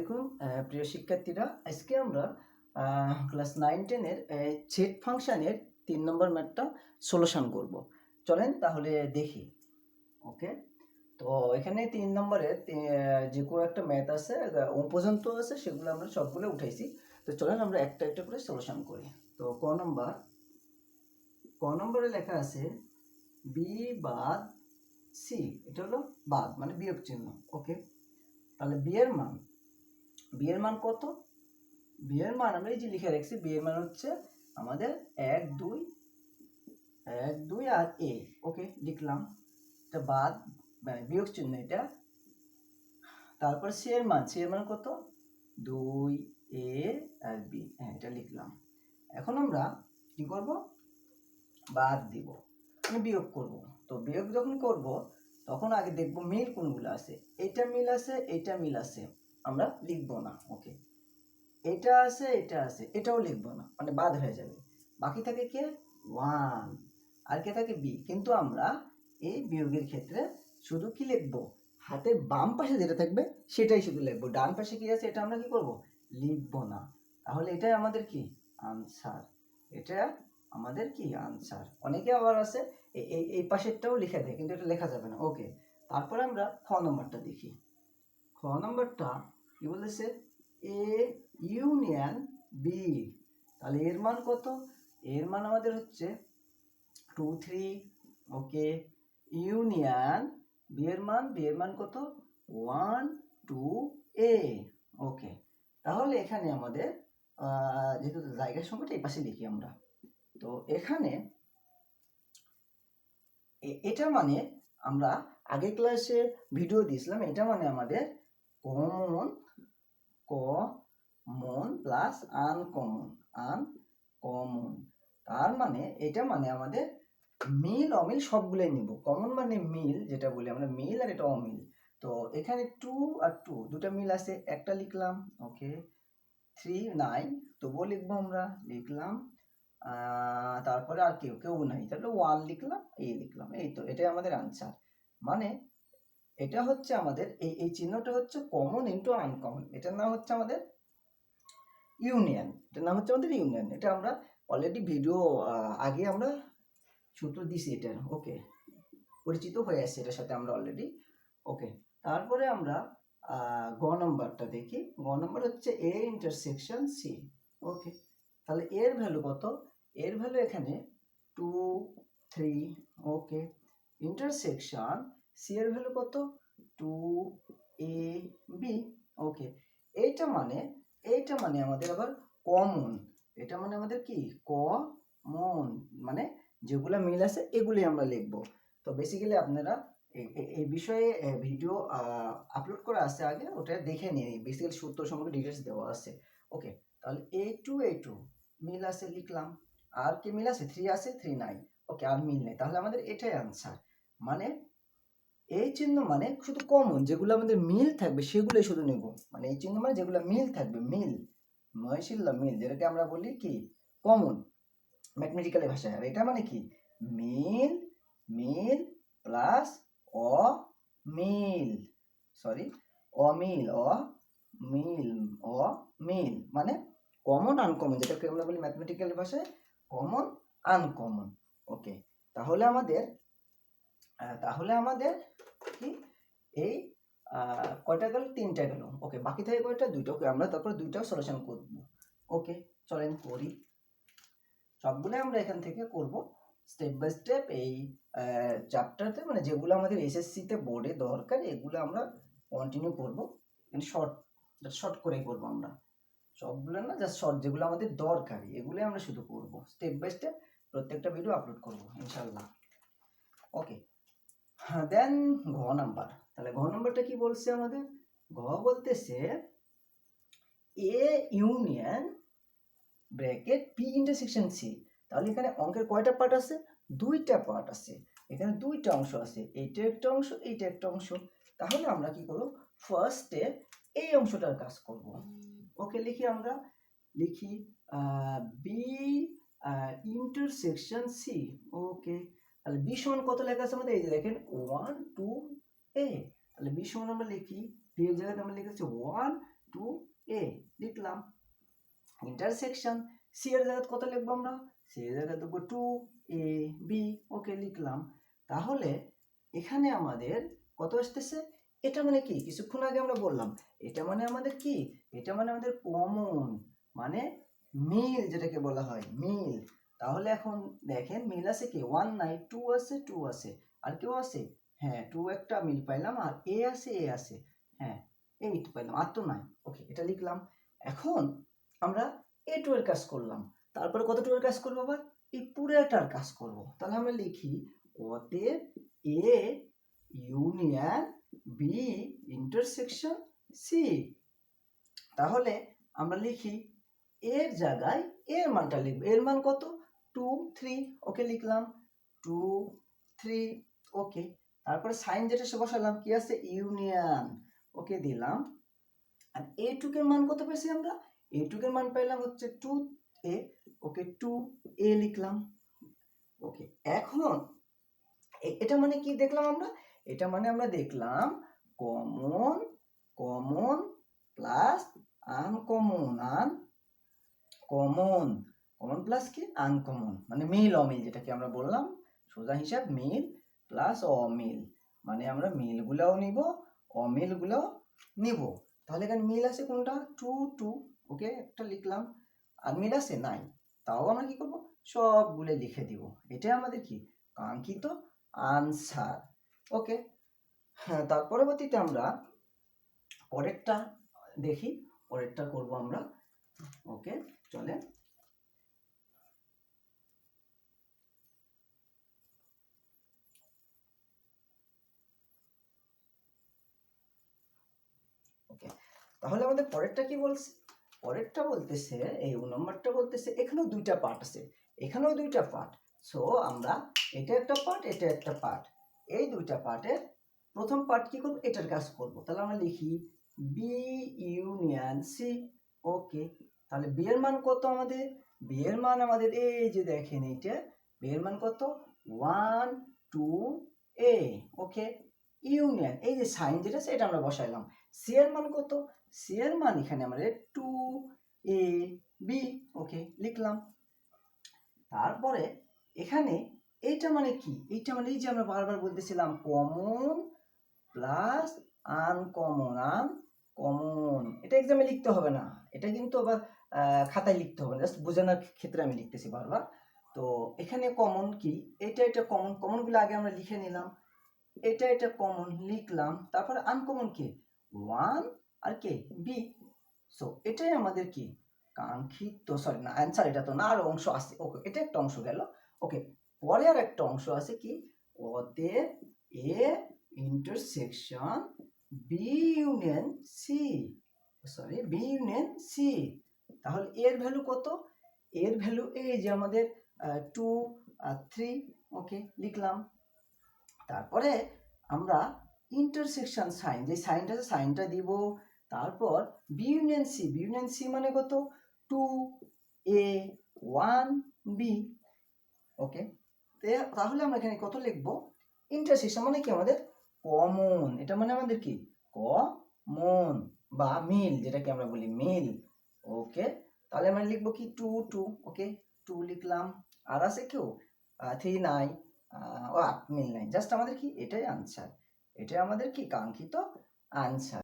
আলাইকুম প্রিয় শিক্ষার্থীরা। আজকে আমরা ক্লাস নাইন টেনের সেট ফাংশনের তিন নম্বর ম্যাথটা সলিউশন করব। চলেন তাহলে দেখি। ওকে তো এখানে তিন নম্বরে যে কোনো একটা ম্যাথ আছে পর্যন্ত আছে, সেগুলো আমরা সবগুলো উঠাইছি। তো চলেন আমরা একটা একটা করে সলিউশন করি। তো ক নম্বর? ক নম্বরে লেখা আছে বি বাদ সি এটা হলো বাদ মানে বিয়োগ চিহ্ন। ওকে তাহলে বি এর মান বি এর মান কত? বি এর মান আমরা এই যে লিখে রাখছি বি এর মান হচ্ছে আমাদের এক, দুই এক, দুই আর এ ওকে লিখলাম। এটা বাদ মানে বিয়োগ চিহ্ন এটা। তারপর সি এর মান সি এর মান কত? দুই এ আর বি হ্যাঁ এটা লিখলাম। এখন আমরা কি করব? বাদ দিব। মানে বিয়োগ করব। তো বিয়োগ যখন করব, তখন আগে দেখব মিল কোনগুলো আছে। এটা মিল আছে, এটা মিল আছে। আমরা লিখব না ওকে এটা আছে এটা আছে, এটাও লিখব না মানে বাদ হয়ে যাবে। বাকি থাকে কে? ওয়ান আর কে থাকে বি কিন্তু আমরা এই বিয়োগের ক্ষেত্রে শুধু কি লিখব? হাতের বাম পাশে যেটা থাকবে, সেটাই শুধু লিখব। ডান পাশে কি আছে, এটা আমরা কি করব? লিখব না। তাহলে এটাই আমাদের কি? আনসার এটা আমাদের কি? আনসার অনেকে আবার আছে এই এই পাশেরটাও লিখে দেয়, কিন্তু এটা লেখা যাবে না ওকে তারপরে আমরা খ নম্বরটা দেখি। খ নম্বরটা কি বলেছে? এ ইউনিয়ন বি তাহলে এর মান কত? এর মান আমাদের হচ্ছে two three okay union B এর মান বি এর মান কত? ওয়ান টু এ ওকে তাহলে এখানে আমাদের যেহেতু জায়গার সংখ্যাটা এই পাশে লিখি আমরা, তো এখানে এটা মানে আমরা আগের ক্লাসে ভিডিও দিয়েছিলাম, এটা মানে আমাদের common common plus uncommon uncommon তার মানে এটা মানে আমাদের মিল অমিল সবগুলোই নিব। কমন মানে মিল যেটা বলি আমরা মিল আর এটা অমিল। তো এখানে টু আর টু দুটা মিল আছে, একটা লিখলাম ওকে থ্রি নাইন তবুও লিখব আমরা, লিখলাম তারপরে আর কেউ কেউ নাই। তাহলে ওয়ান লিখলাম, এই লিখলাম, এই তো, এটাই আমাদের আনসার মানে এটা হচ্ছে আমাদের, এই এই চিহ্নটা হচ্ছে কমন ইন্টু আনকমন এটার নাম হচ্ছে আমাদের ইউনিয়ন এটার নাম হচ্ছে আমাদের ইউনিয়ন এটা আমরা অলরেডি ভিডিও আগে আমরা সূত্র দিছি এটার ওকে পরিচিত হয়ে আসছে এটার সাথে আমরা অলরেডি ওকে তারপরে আমরা গ নম্বরটা দেখি। গ নম্বর হচ্ছে এ ইন্টারসেকশন সি ওকে তাহলে এর ভ্যালু কত? এর ভ্যালু এখানে two three okay intersection C এর ভ্যালু কত? টু এ বি ওকে এইটা মানে এইটা মানে আমাদের আবার কমন এটা মানে আমাদের কি? কমন মানে যেগুলো মিল আছে এগুলি আমরা লিখব। তো বেসিক্যালি আপনারা এই বিষয়ে ভিডিও আপলোড করা আছে আগে, ওটা দেখে নিন। বেসিক্যালি সূত্র সম্পর্কে ডিটেলস দেওয়া আছে। ওকে তাহলে এ টু এ টু মিল আছে লিখলাম। আর কি মিল আছে? থ্রি আছে থ্রি নাই। ওকে আর মিল নেই। তাহলে আমাদের এটাই আনসার মানে এই চিহ্ন মানে শুধু কমন যেগুলো আমাদের মিল থাকবে সেগুলোই শুধু নেব। মানে এই চিহ্ন মানে যেগুলো মিল থাকবে, মিল। ময়শিল্লা মিল, যেটাকে আমরা বলি কি? কমন ম্যাথমেটিক্যালি ভাষায়। আর এটা মানে কি? মিল মিল প্লাস অ মিল সরি অমিল অ মিল অ মিল মানে কমন আনকমন যেটাকে আমরা বলি ম্যাথমেটিক্যাল ভাষায় কমন আনকমন ওকে তাহলে আমাদের আহ, তাহলে আমাদের কি? এই কয়টা গেল? তিনটা গেল। ওকে বাকি থাকে কয়টা? দুইটা। ওকে আমরা তারপর দুইটাও সলিউশন করব। ওকে চলেন করি। সবগুলো আমরা এখান থেকে করব। স্টেপ বাই স্টেপ এই চ্যাপ্টারতে মানে যেগুলো আমাদের এসএসসিতে বোর্ডে দরকার, এগুলো আমরা কন্টিনিউ করব। মানে শর্ট শর্ট করেই করব আমরা। সবগুলো না জাস্ট শর্ট যেগুলো আমাদের দরকারি এগুলোই আমরা শুধু করব। স্টেপ বাই স্টেপ প্রত্যেকটা ভিডিও আপলোড করব, ইনশাল্লাহ। ওকে দেন ঘ নাম্বার। তাহলে ঘ নাম্বারটা কি বলছে আমাদের? ঘ বলতেছে A union bracket P intersection C তাহলে এখানে অঙ্কের কয়টা পার্ট আছে? দুইটা পার্ট আছে। এখানে দুইটা অংশ আছে। এইটা একটা অংশ, এইটা একটা অংশ। তাহলে আমরা কি করব? ফার্স্টে এই অংশটার কাজ করব। ওকে, লিখি আমরা। লিখি বি ইন্টারসেকশন সি ওকে তাহলে বি সমান কত লেখা আছে আমাদের? এই যে দেখেন ওয়ান টু এ তাহলে বি সমান আমরা লিখি বি এর জায়গাতে আমরা লিখেছি ওয়ান টু এ লিখলাম। ইন্টারসেকশন সি এর জায়গায় কত লিখব আমরা? সি এর জায়গায় দেখব টু এ বি ওকে লিখলাম। তাহলে এখানে আমাদের কত আসতেছে? এটা মানে কি? কিছুক্ষণ আগে আমরা বললাম, এটা মানে আমাদের কি? এটা মানে আমাদের কমন মানে মিল যেটাকে বলা হয়, মিল। তাহলে এখন দেখেন মিল আছে কি? ওয়ান নাই টু আছে টু আছে। আর কেউ আছে? হ্যাঁ টু একটা মিল পাইলাম আর এ আছে এ আছে। হ্যাঁ এ এইট পাইলাম, আর তো নাই। ওকে এটা লিখলাম। এখন আমরা এ টু এর কাজ করলাম। তারপরে কত টু এর কাজ করব আবার? এই পুরোটার কাজ করব। তাহলে আমরা লিখি, অতএব A union B intersection C তাহলে আমরা লিখি এর জায়গায় এর মানটা লিখব। এর মান কত? টু থ্রি ওকে লিখলাম টু থ্রি ওকে তারপরে সাইন যেটা সে বসালাম, কি আছে? ইউনিয়ন ওকে দিলাম, আর এ টুকের মান কত পেয়েছি আমরা? এ টুকের মান পেলাম হচ্ছে টু এ ওকে টু এ লিখলাম ওকে এখন এটা মানে কি দেখলাম আমরা? এটা মানে আমরা দেখলাম common common plus uncommon uncommon common plus কি? আনকমন মানে মিল অমিল যেটাকে আমরা বললাম, সোজা হিসাব মিল প্লাস অমিল মানে আমরা মিলগুলাও নিব অমিলগুলাও নিব। তাহলে এখানে মিল আছে কোনটা? টু টু ওকে একটা লিখলাম। আর মিল আছে নাই তাও আমরা কি করব? সবগুলো লিখে দিব। এটা আমাদের কি? কাঙ্ক্ষিত আনসার ওকে হ্যাঁ তার পরবর্তীতে আমরা পরেরটা দেখি। পরেরটা করব আমরা ওকে চলে ওকে তাহলে আমাদের পরেরটা কি বলছে? পরেরটা বলতেছে, এই নম্বরটা বলতেছে, এখানেও দুইটা পার্ট আছে। এখানেও দুইটা পার্ট সো আমরা এটা একটা পার্ট এটা একটা পার্ট এই দুইটা পার্টের প্রথম পার্ট কি করব? এটার কাজ করব। তাহলে আমরা লিখি বি ইউনিয়ন সি ওকে তাহলে বি এর মান কত আমাদের? বি এর মান আমাদের, এই যে দেখেন এইটা বি এর মান কত? One two A okay union এই যে সাইন যেটা আছে, এটা আমরা বসাইলাম। সি এর মান কত? সি এর মান এখানে আমাদের টু এ বি ওকে লিখলাম। তারপরে এখানে এইটা মানে কি? এইটা মানে এই যে আমরা বারবার বলতেছিলাম common plus uncommon uncommon এটা এক্সামে লিখতে হবে না। এটা কিন্তু আবার খাতায় লিখতে হবে জাস্ট বোঝানোর ক্ষেত্রে আমি লিখতেছি বারবার। তো এখানে কমন কি? এটা এটা কমন কমনগুলো আগে আমরা লিখে নিলাম। এটা এটা কমন লিখলাম। তারপরে আনকমন কি? ওয়ান আর কে? বি সো এটাই আমাদের কি? কাঙ্ক্ষিত সরি না অ্যান্সার এটা তো না, আরও অংশ আছে। ওকে এটা একটা অংশ গেল। ওকে পরে আর একটা অংশ আছে কি? অতএব A intersection B union C sorry B union C তাহলে এর ভ্যালু কত? এর ভ্যালু এই যে আমাদের টু থ্রি ওকে লিখলাম। তারপরে আমরা ইন্টারসেকশন সাইন যে সাইনটা সাইনটা দিব তারপর B union C B union C মানে কত? Two A one B okay তাহলে আমরা এখানে কত লিখব? ইন্টারসেকশন মানে কি আমাদের? কমন এটা মানে আমাদের কি? কমন বা মিল, যেটাকে আমরা বলি মিল ওকে তাহলে আমরা লিখব কি? টু টু ওকে টু লিখলাম। আর আছে কেউ? থ্রি নাই ও মিল নাই। জাস্ট আমাদের কি? এটাই আনসার এটাই আমাদের কি? কাঙ্ক্ষিত আনসার